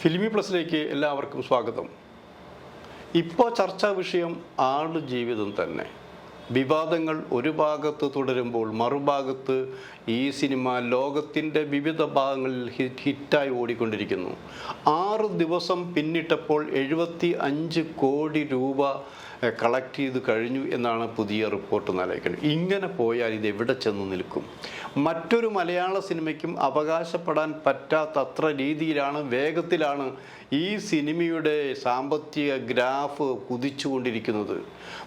ഫിലിമി പ്ലസിലേക്ക് എല്ലാവർക്കും സ്വാഗതം. ഇപ്പോൾ ചർച്ചാ വിഷയം ആളുജീവിതം ജീവിതം തന്നെ. വിവാദങ്ങൾ ഒരു ഭാഗത്ത് തുടരുമ്പോൾ മറുഭാഗത്ത് ഈ സിനിമ ലോകത്തിന്റെ വിവിധ ഭാഗങ്ങളിൽ ഹിറ്റ് ഹിറ്റായി ഓടിക്കൊണ്ടിരിക്കുന്നു. ആറ് ദിവസം പിന്നിട്ടപ്പോൾ എഴുപത്തി അഞ്ച് കോടി രൂപ കളക്ട് ചെയ്ത് കഴിഞ്ഞു എന്നാണ് പുതിയ റിപ്പോർട്ട് നിലയ്ക്കുന്നത് ഇങ്ങനെ പോയാൽ ഇത് എവിടെ ചെന്ന് നിൽക്കും? മറ്റൊരു മലയാള സിനിമയ്ക്കും അവകാശപ്പെടാൻ പറ്റാത്തത്ര രീതിയിലാണ് വേഗത്തിലാണ് ഈ സിനിമയുടെ സാമ്പത്തിക ഗ്രാഫ് കുതിച്ചുകൊണ്ടിരിക്കുന്നത്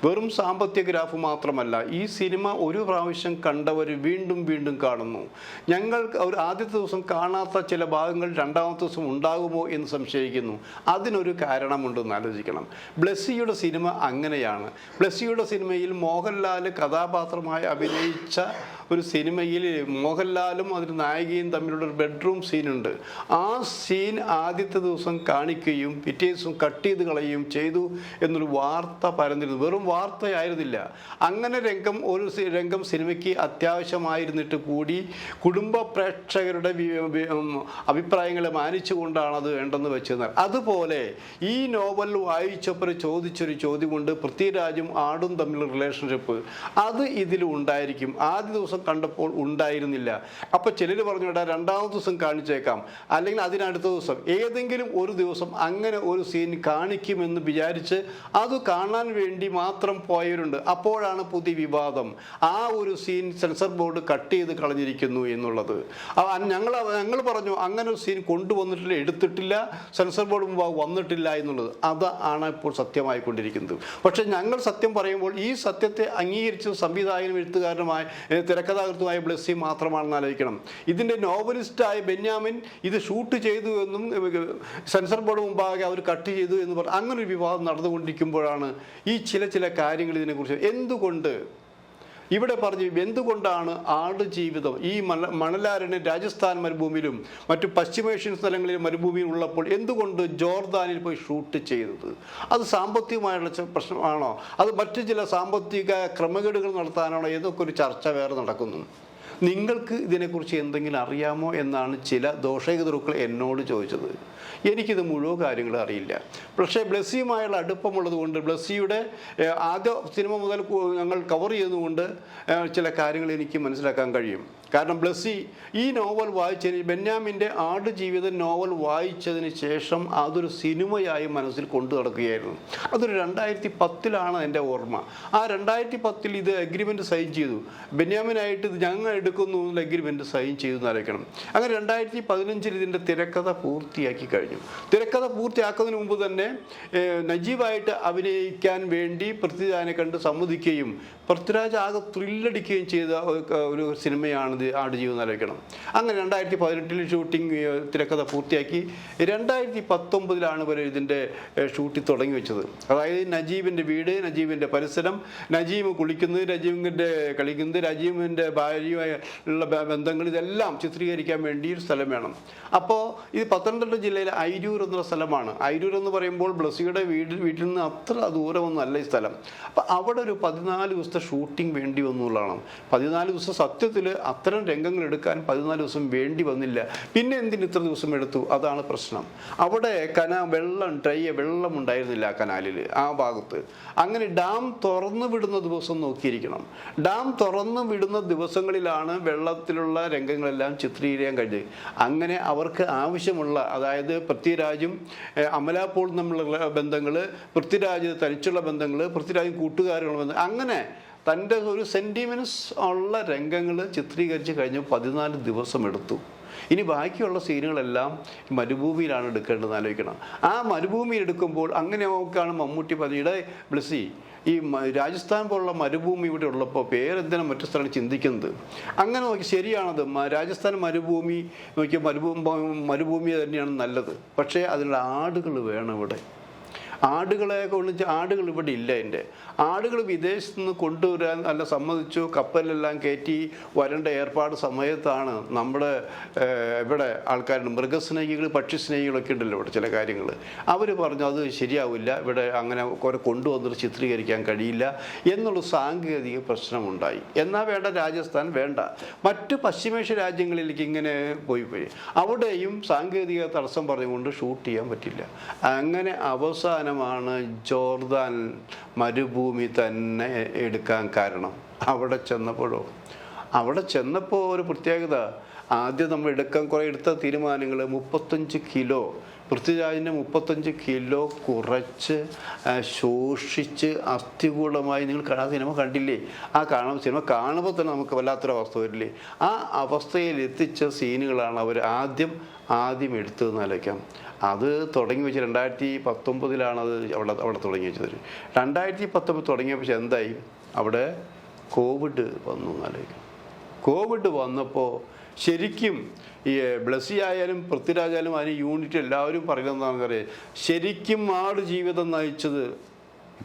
വെറും സാമ്പത്തിക ഗ്രാഫ് മാത്രമല്ല ഈ സിനിമ ഒരു പ്രാവശ്യം കണ്ടവർ വീണ്ടും വീണ്ടും കാണുന്നു. ഞങ്ങൾ ഒരു ആദ്യത്തെ ദിവസം കാണാത്ത ചില ഭാഗങ്ങൾ രണ്ടാമത്തെ ദിവസം ഉണ്ടാകുമോ എന്ന് സംശയിക്കുന്നു. അതിനൊരു കാരണമുണ്ടെന്ന് ആലോചിക്കണം. ബ്ലെസ്സിയുടെ സിനിമ അങ്ങനെയാണ്. ബ്ലെസ്സിയുടെ സിനിമയിൽ മോഹൻലാൽ കഥാപാത്രമായി അഭിനയിച്ച ഒരു സിനിമയിൽ മോഹൻലാലും അതിന് നായികയും തമ്മിലുള്ള ഒരു ബെഡ്റൂം സീനുണ്ട് ആ സീൻ ആദ്യത്തെ ദിവസം കാണിക്കുകയും പിറ്റേ ദിവസം കട്ട് ചെയ്ത് കളയുകയും ചെയ്തു എന്നൊരു വാർത്ത പരന്നിരുന്നു. വെറും വാർത്തയായിരുന്നില്ല. അങ്ങനെ രംഗം ഒരു രംഗം സിനിമയ്ക്ക് അത്യാവശ്യമായിരുന്നിട്ട് കൂടി കുടുംബ പ്രേക്ഷകരുടെ അഭിപ്രായങ്ങളെ മാനിച്ചുകൊണ്ടാണ് അത് വേണ്ടെന്ന് വെച്ചത്. അതുപോലെ ഈ നോവൽ വായിച്ചപ്പോൾ ചോദിച്ചൊരു ചോദ്യമുണ്ട്. പൃഥ്വിരാജും ആടും തമ്മിലുള്ള റിലേഷൻഷിപ്പ് അത് ഇതിൽ ഉണ്ടായിരിക്കും. ആദ്യ ദിവസം കണ്ടപ്പോൾ ഉണ്ടായിരുന്നില്ല. അപ്പോൾ ചിലർ പറഞ്ഞു കേട്ടാ രണ്ടാമത്തെ ദിവസം കാണിച്ചേക്കാം. അല്ലെങ്കിൽ അതിനടുത്ത ദിവസം. ഏതെങ്കിലും ഒരു ദിവസം അങ്ങനെ ഒരു സീൻ കാണിക്കുമെന്ന് വിചാരിച്ച് അത് കാണാൻ വേണ്ടി മാത്രം പോയവരുണ്ട്. അപ്പോഴാണ് പുതിയ വിവാദം. ആ ഒരു സീൻ സെൻസർ ബോർഡ് കട്ട് ചെയ്ത് കളഞ്ഞിരിക്കുന്നു എന്നുള്ളത്. ഞങ്ങൾ ഞങ്ങൾ പറഞ്ഞു അങ്ങനെ ഒരു സീൻ കൊണ്ടുവന്നിട്ടില്ല എടുത്തിട്ടില്ല സെൻസർ ബോർഡ് മുമ്പാകെ വന്നിട്ടില്ല എന്നുള്ളത്. അതാണ് ഇപ്പോൾ സത്യമായിക്കൊണ്ടിരിക്കുന്നത്. പക്ഷെ ഞങ്ങൾ സത്യം പറയുമ്പോൾ ഈ സത്യത്തെ അംഗീകരിച്ച സംവിധായകനും എഴുത്തുകാരനുമായ തിരക്കഥാകൃത്തുമായ ബ്ലെസ്സി മാത്രമാണെന്ന് ആലോചിക്കണം. ഇതിന്റെ നോവലിസ്റ്റായ ബെന്യാമിൻ ഇത് ഷൂട്ട് ചെയ്തു എന്നും സെൻസർ ബോർഡ് മുമ്പാകെ അവർ കട്ട് ചെയ്തു എന്ന് പറഞ്ഞു അങ്ങനൊരു വിവാദം നടന്നുകൊണ്ടിരിക്കുമ്പോഴാണ് ഈ ചില ചില കാര്യങ്ങൾ ഇതിനെക്കുറിച്ച് എന്തുകൊണ്ട് ഇവിടെ പറഞ്ഞു എന്തുകൊണ്ടാണ് ആട് ജീവിതം ഈ മല മണലാരണ്യ രാജസ്ഥാൻ മരുഭൂമിയിലും മറ്റു പശ്ചിമേഷ്യൻ സ്ഥലങ്ങളിൽ മരുഭൂമിയിൽ ഉള്ളപ്പോൾ എന്തുകൊണ്ട് ജോർദാനിൽ പോയി ഷൂട്ട് ചെയ്തത്? അത് സാമ്പത്തികമായുള്ള പ്രശ്നമാണോ? അത് മറ്റു ചില സാമ്പത്തിക ക്രമക്കേടുകൾ നടത്താനാണോ? ഏതൊക്കെ ഒരു ചർച്ച വേറെ നടക്കുന്നു? നിങ്ങൾക്ക് ഇതിനെക്കുറിച്ച് എന്തെങ്കിലും അറിയാമോ എന്നാണ് ചില ദോഷകതൃക്കൾ എന്നോട് ചോദിച്ചത്. എനിക്കിത് മുഴുവൻ കാര്യങ്ങളും അറിയില്ല. പക്ഷേ ബ്ലസ്സിയുമായുള്ള അടുപ്പമുള്ളത് കൊണ്ട് ബ്ലസ്സിയുടെ ആദ്യ സിനിമ മുതൽ ഞങ്ങൾ കവർ ചെയ്തുകൊണ്ട് ചില കാര്യങ്ങൾ എനിക്ക് മനസ്സിലാക്കാൻ കഴിയും. കാരണം ബ്ലസ്സി ഈ നോവൽ വായിച്ചതിന് ബെന്യാമിന്റെ ആട് ജീവിതം നോവൽ വായിച്ചതിന് ശേഷം അതൊരു സിനിമയായി മനസ്സിൽ കൊണ്ടു നടക്കുകയായിരുന്നു. അതൊരു രണ്ടായിരത്തി പത്തിലാണ് എന്റെ ഓർമ്മ. ആ രണ്ടായിരത്തി പത്തിൽ ഇത് അഗ്രിമെന്റ് സൈൻ ചെയ്തു. ബെന്യാമിനായിട്ട് ഇത് ഞങ്ങൾ എടുക്കുന്നു എന്നുള്ള സൈൻ ചെയ്തു എന്നറിയിക്കണം അങ്ങനെ രണ്ടായിരത്തി പതിനഞ്ചിൽ ഇതിന്റെ തിരക്കഥ പൂർത്തിയാക്കി കഴിഞ്ഞു. തിരക്കഥ പൂർത്തിയാക്കുന്നതിന് മുമ്പ് തന്നെ നജീബായിട്ട് അഭിനയിക്കാൻ വേണ്ടി പൃഥ്വിരാജിനെ കണ്ട് സമ്മതിക്കുകയും പൃഥ്വിരാജ് ആകെ ത്രില്ലടിക്കുകയും ചെയ്ത ഒരു- സിനിമയാണിത് ആടുജീവൻ ആലോചിക്കണം. അങ്ങനെ രണ്ടായിരത്തി പതിനെട്ടിൽ ഷൂട്ടിംഗ് തിരക്കഥ പൂർത്തിയാക്കി. രണ്ടായിരത്തി പത്തൊമ്പതിലാണ് ഇവർ ഇതിന്റെ ഷൂട്ടിംഗ് തുടങ്ങി വെച്ചത്. അതായത് നജീബിന്റെ വീട് നജീബിന്റെ പരിസരം നജീബ് കുളിക്കുന്നത് നജീബിന്റെ കളിക്കുന്നത് നജീബിന്റെ ഭാര്യയുമായി ഉള്ള ബന്ധങ്ങൾ ഇതെല്ലാം ചിത്രീകരിക്കാൻ വേണ്ടി ഒരു സ്ഥലം വേണം. അപ്പോൾ ഇത് പത്തനംതിട്ട ജില്ലയിലെ ഐരൂർ എന്ന സ്ഥലമാണ്. ഐരൂർ എന്ന് പറയുമ്പോൾ ബ്ലസ്സിയുടെ വീട് വീട്ടിൽ നിന്ന് അത്ര ദൂരമൊന്നുമല്ല ഈ സ്ഥലം. അപ്പോൾ അവിടെ ഒരു പതിനാല് ദിവസത്തെ ഷൂട്ടിംഗ് വേണ്ടി വന്നു എന്നുള്ളതാണ് പതിനാല് ദിവസം സത്യത്തിൽ അത്തരം രംഗങ്ങൾ എടുക്കാൻ പതിനാല് ദിവസം വേണ്ടി വന്നില്ല. പിന്നെ എന്തിന് ഇത്ര ദിവസം എടുത്തു? അതാണ് പ്രശ്നം. അവിടെ കന വെള്ളം ഡ്രൈ വെള്ളം ഉണ്ടായിരുന്നില്ല ആ കനാലിൽ ആ ഭാഗത്ത്. അങ്ങനെ ഡാം തുറന്നു വിടുന്ന ദിവസം നോക്കിയിരിക്കണം. ഡാം തുറന്നു വിടുന്ന ദിവസങ്ങളിലാണ് വെള്ളത്തിലുള്ള രംഗങ്ങളെല്ലാം ചിത്രീകരിക്കാൻ കഴിഞ്ഞത്. അങ്ങനെ അവർക്ക് ആവശ്യമുള്ള അതായത് പൃഥ്വിരാജും അമല തമ്മിലുള്ള ബന്ധങ്ങൾ പൃഥ്വിരാജ് തനിച്ചുള്ള ബന്ധങ്ങൾ പൃഥ്വിരാജും കൂട്ടുകാരുള്ള ബന്ധങ്ങൾ അങ്ങനെ തന്റെ ഒരു സെന്റിമെന്റ്സ് ഉള്ള രംഗങ്ങൾ ചിത്രീകരിച്ച് കഴിഞ്ഞ് പതിനാല് ദിവസം എടുത്തു. ഇനി ബാക്കിയുള്ള സീനുകളെല്ലാം മരുഭൂമിയിലാണ് എടുക്കേണ്ടത് ആലോചിക്കണം. ആ മരുഭൂമി എടുക്കുമ്പോൾ അങ്ങനെ നോക്കുകയാണ് മമ്മൂട്ടി പതിയുടെ ബ്ലസി ഈ രാജസ്ഥാൻ പോലുള്ള മരുഭൂമി ഇവിടെ ഉള്ളപ്പോൾ പേരെന്തിനാണ് മറ്റു സ്ഥലം ചിന്തിക്കുന്നത്? അങ്ങനെ നോക്കി ശരിയാണത്. രാജസ്ഥാൻ മരുഭൂമി നോക്കിയ മരുഭൂമി മരുഭൂമി തന്നെയാണ് നല്ലത്. പക്ഷേ അതിനുള്ള ആടുകൾ വേണം ഇവിടെ. ആടുകളെ കൊണ്ട് ആടുകൾ ഇവിടെ ഇല്ല എന്റെ. ആടുകൾ വിദേശത്ത് നിന്ന് കൊണ്ടുവരാൻ അല്ല സമ്മതിച്ചു കപ്പലെല്ലാം കയറ്റി വരേണ്ട ഏർപ്പാട് സമയത്താണ് നമ്മുടെ ഇവിടെ ആൾക്കാരുണ്ട്. മൃഗസ്നേഹികൾ പക്ഷിസ്നേഹികളൊക്കെ ഉണ്ടല്ലോ ഇവിടെ ചില കാര്യങ്ങൾ. അവർ പറഞ്ഞു അത് ശരിയാവില്ല. ഇവിടെ അങ്ങനെ കുറെ കൊണ്ടുവന്നിട്ട് ചിത്രീകരിക്കാൻ കഴിയില്ല. എന്നുള്ള സാങ്കേതിക പ്രശ്നമുണ്ടായി. എന്നാൽ വേണ്ട രാജസ്ഥാൻ വേണ്ട. മറ്റ് പശ്ചിമേഷ്യ രാജ്യങ്ങളിലേക്ക് ഇങ്ങനെ പോയി പോയി. അവിടെയും സാങ്കേതിക തടസ്സം പറഞ്ഞുകൊണ്ട് ഷൂട്ട് ചെയ്യാൻ പറ്റില്ല. അങ്ങനെ അവസാനമാണ് ജോർദാൻ മരുഭൂമി തന്നെ എടുക്കാൻ കാരണം. അവിടെ ചെന്നപ്പോഴോ? അവിടെ ചെന്നപ്പോൾ ഒരു പ്രത്യേകത. ആദ്യം നമ്മൾ എടുക്കാൻ കുറേ എടുത്ത തീരുമാനങ്ങൾ. മുപ്പത്തഞ്ച് കിലോ പൃഥ്വിരാജിന്റെ മുപ്പത്തഞ്ച് കിലോ കുറച്ച് ശോഷിച്ച് അസ്ഥികൂടമായി നിങ്ങൾ കാണാൻ സിനിമ കണ്ടില്ലേ? ആ കാണുമ്പോൾ സിനിമ കാണുമ്പോൾ തന്നെ നമുക്ക് വല്ലാത്തൊരു അവസ്ഥ വരില്ലേ? ആ അവസ്ഥയിൽ എത്തിച്ച സീനുകളാണ് അവർ ആദ്യം ആദ്യം എടുത്തതെന്ന് ആലോചിക്കാം. അത് തുടങ്ങി വെച്ച് രണ്ടായിരത്തി പത്തൊമ്പതിലാണ് അത് അവിടെ അവിടെ തുടങ്ങി വെച്ചത്. രണ്ടായിരത്തി പത്തൊമ്പത് തുടങ്ങിയപ്പോൾ എന്തായി? അവിടെ കോവിഡ് വന്നു എന്നാലോചിക്കാം കോവിഡ് വന്നപ്പോൾ ശരിക്കും ഈ ബ്ലസ്സി ആയാലും പൃഥ്വിരാജായാലും അതിന് യൂണിറ്റ് എല്ലാവരും പറയുന്നതാണെന്ന് അറിയാം? ശരിക്കും ആട് ജീവിതം നയിച്ചത്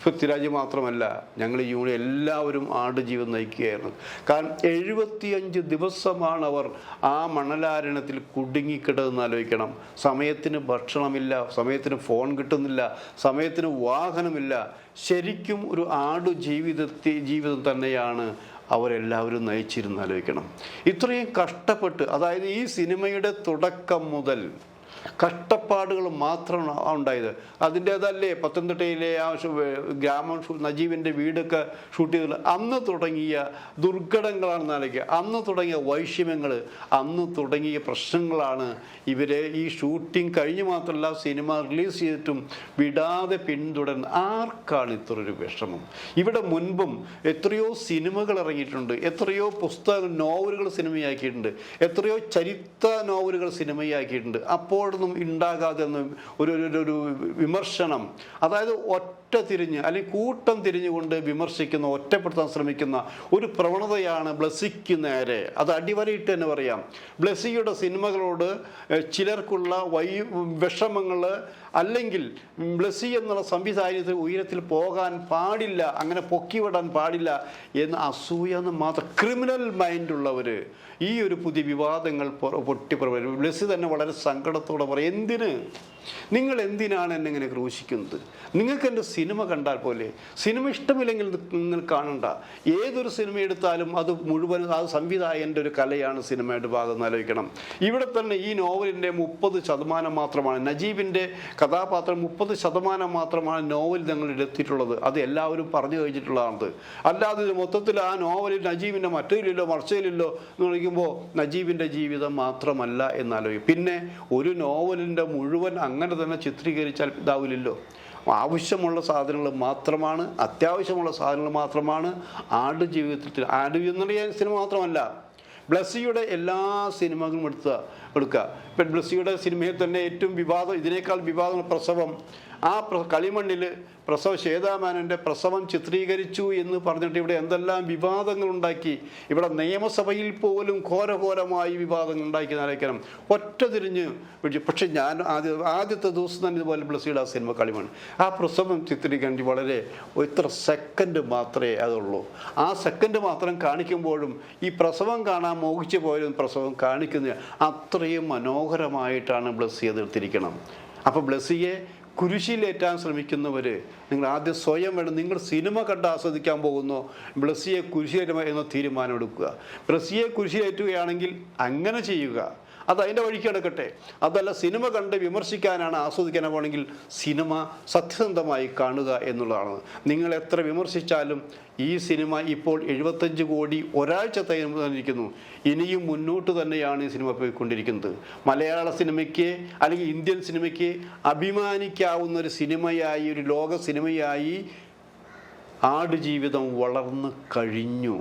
പൃഥ്വിരാജ് മാത്രമല്ല ഞങ്ങൾ യൂണിറ്റ് എല്ലാവരും ആട് ജീവിതം നയിക്കുകയായിരുന്നു. കാരണം എഴുപത്തിയഞ്ച് ദിവസമാണ് അവർ ആ മണലാരണത്തിൽ കുടുങ്ങിക്കിടന്ന് ആലോചിക്കണം. സമയത്തിന് ഭക്ഷണമില്ല സമയത്തിന് ഫോൺ കിട്ടുന്നില്ല സമയത്തിന് വാഹനമില്ല. ശരിക്കും ഒരു ആട് ജീവിതത്തെ ജീവിതം തന്നെയാണ് അവരെല്ലാവരും നയിച്ചിരുന്ന് ആലോചിക്കണം ഇത്രയും കഷ്ടപ്പെട്ട് അതായത് ഈ സിനിമയുടെ തുടക്കം മുതൽ കഷ്ടപ്പാടുകൾ മാത്രമാണ് ഉണ്ടായത്. അതിന്റേതല്ലേ പത്തനംതിട്ടയിലെ ആ ഗ്രാമം നജീബിന്റെ വീടൊക്കെ ഷൂട്ട് ചെയ്തത്? അന്ന് തുടങ്ങിയ ദുർഘടങ്ങളാണെന്ന് ആലോചിക്കുക അന്ന് തുടങ്ങിയ വൈഷമ്യങ്ങൾ അന്ന് തുടങ്ങിയ പ്രശ്നങ്ങളാണ് ഇവരെ ഈ ഷൂട്ടിംഗ് കഴിഞ്ഞ് മാത്രമല്ല സിനിമ റിലീസ് ചെയ്തിട്ടും വിടാതെ പിന്തുടരുന്ന. ആർക്കാണ് ഇത്രയൊരു വിഷമം? ഇവിടെ മുൻപും എത്രയോ സിനിമകൾ ഇറങ്ങിയിട്ടുണ്ട്. എത്രയോ പുസ്തക നോവലുകൾ സിനിമയാക്കിയിട്ടുണ്ട്. എത്രയോ ചരിത്ര നോവലുകൾ സിനിമയാക്കിയിട്ടുണ്ട്. ഉണ്ടാകാതെ ഒന്നും ഉണ്ടാകാതെ ഒരു- ഒരു- വിമർശനം അതായത് ഒറ്റ തിരിഞ്ഞ് അല്ലെങ്കിൽ കൂട്ടം തിരിഞ്ഞുകൊണ്ട് വിമർശിക്കുന്ന ഒറ്റപ്പെടുത്താൻ ശ്രമിക്കുന്ന ഒരു പ്രവണതയാണ് ബ്ലസ്സിക്ക് നേരെ അത് അടിവരയിട്ട് തന്നെ പറയാം. ബ്ലസ്സിയുടെ സിനിമകളോട് ചിലർക്കുള്ള വൈ വിഷമങ്ങൾ അല്ലെങ്കിൽ ബ്ലസ്സി എന്നുള്ള സംവിധാനത്തിൽ ഉയരത്തിൽ പോകാൻ പാടില്ല അങ്ങനെ പൊക്കിവിടാൻ പാടില്ല എന്ന് അസൂയ എന്ന് മാത്രം ക്രിമിനൽ മൈൻഡുള്ളവർ ഈ ഒരു പുതിയ വിവാദങ്ങൾ പൊട്ടി ബ്ലസ്സി തന്നെ വളരെ സങ്കടത്തോടെ പറയും. എന്തിന്? നിങ്ങൾ എന്തിനാണ് എന്നെ ഇങ്ങനെ ക്രൂശിക്കുന്നത്? നിങ്ങൾക്ക് എന്റെ സിനിമ കണ്ടാൽ പോലെ സിനിമ ഇഷ്ടമില്ലെങ്കിൽ നിങ്ങൾ കാണണ്ട. ഏതൊരു സിനിമ എടുത്താലും അത് മുഴുവൻ ആ സംവിധായകന്റെ ഒരു കലയാണ് സിനിമയുടെ ഭാഗം ആലോചിക്കണം. ഇവിടെ തന്നെ ഈ നോവലിന്റെ മുപ്പത് ശതമാനം മാത്രമാണ് നജീബിന്റെ കഥാപാത്രം മുപ്പത് ശതമാനം മാത്രമാണ് നോവൽ ഞങ്ങൾ എടുത്തിട്ടുള്ളത്. അത് എല്ലാവരും പറഞ്ഞു കഴിഞ്ഞിട്ടുള്ളതാണ് അല്ലാതെ മൊത്തത്തിൽ ആ നോവലിൽ നജീബിന്റെ മറ്റേലില്ലോ മറിച്ചയിലില്ലോ എന്ന് വിളിക്കുമ്പോൾ നജീബിന്റെ ജീവിതം മാത്രമല്ല എന്നാലോചിക്കും പിന്നെ ഒരു നോവലിന്റെ മുഴുവൻ അങ്ങനെ തന്നെ ചിത്രീകരിച്ചാൽ ഇതാവില്ലല്ലോ. ആവശ്യമുള്ള സാധനങ്ങൾ മാത്രമാണ് അത്യാവശ്യമുള്ള സാധനങ്ങൾ മാത്രമാണ് ആട് ജീവിതത്തിൽ ആട് എന്നറിയാൻ സിനിമ മാത്രമല്ല ബ്ലസ്സിയുടെ എല്ലാ സിനിമകളും എടുത്ത എടുക്കുക. ഇപ്പം ബ്ലസ്സിയുടെ സിനിമയിൽ തന്നെ ഏറ്റവും വിവാദം ഇതിനേക്കാൾ വിവാദം പ്രസവം ആ കളിമണ്ണിൽ പ്രസവ ശ്വേതാമാനന്റെ പ്രസവം ചിത്രീകരിച്ചു എന്ന് പറഞ്ഞിട്ട് ഇവിടെ എന്തെല്ലാം വിവാദങ്ങൾ ഉണ്ടാക്കി ഇവിടെ നിയമസഭയിൽ പോലും ഘോരഘോരമായി വിവാദങ്ങൾ ഉണ്ടാക്കി നിലയ്ക്കണം ഒറ്റ തിരിഞ്ഞ് പക്ഷെ ഞാൻ ആദ്യ ആദ്യത്തെ ദിവസം തന്നെ ഇതുപോലെ ബ്ലസ്സിയുടെ ആ സിനിമ കളിമണ് ആ പ്രസവം ചിത്രീകരിച്ച് വളരെ ഇത്ര സെക്കൻഡ് മാത്രമേ അതുള്ളൂ. ആ സെക്കൻഡ് മാത്രം കാണിക്കുമ്പോഴും ഈ പ്രസവം കാണാൻ മോഹിച്ചു പോയാലും പ്രസവം കാണിക്കുന്ന അത്രയും മനോഹരമായിട്ടാണ് ബ്ലസ്സി എതിർത്തിരിക്കണം അപ്പോൾ ബ്ലസ്സിയെ കുരിശിലേറ്റാൻ ശ്രമിക്കുന്നവർ നിങ്ങൾ ആദ്യം സ്വയം വേണം നിങ്ങൾ സിനിമ കണ്ട് ആസ്വദിക്കാൻ പോകുന്നു. ബ്ലസ്സിയെ കുരിശിലേറ്റുക എന്ന തീരുമാനം എടുക്കുക. ബ്ലസ്സിയെ കുരിശിലേറ്റുകയാണെങ്കിൽ അങ്ങനെ ചെയ്യുക. അത് അതിന്റെ വഴിക്ക് എടുക്കട്ടെ. അതല്ല സിനിമ കണ്ട് വിമർശിക്കാനാണ് ആസ്വദിക്കാൻ പോകണമെങ്കിൽ സിനിമ സത്യസന്ധമായി കാണുക എന്നുള്ളതാണ്. നിങ്ങൾ എത്ര വിമർശിച്ചാലും ഈ സിനിമ ഇപ്പോൾ എഴുപത്തഞ്ച് കോടി ഒരാഴ്ച തന്നിരിക്കുന്നു. ഇനിയും മുന്നോട്ട് തന്നെയാണ് ഈ സിനിമ പോയിക്കൊണ്ടിരിക്കുന്നത്. മലയാള സിനിമയ്ക്ക് അല്ലെങ്കിൽ ഇന്ത്യൻ സിനിമയ്ക്ക് അഭിമാനിക്കാവുന്ന ഒരു സിനിമയായി ഒരു ലോക സിനിമയായി ആടുജീവിതം വളർന്നു കഴിഞ്ഞു.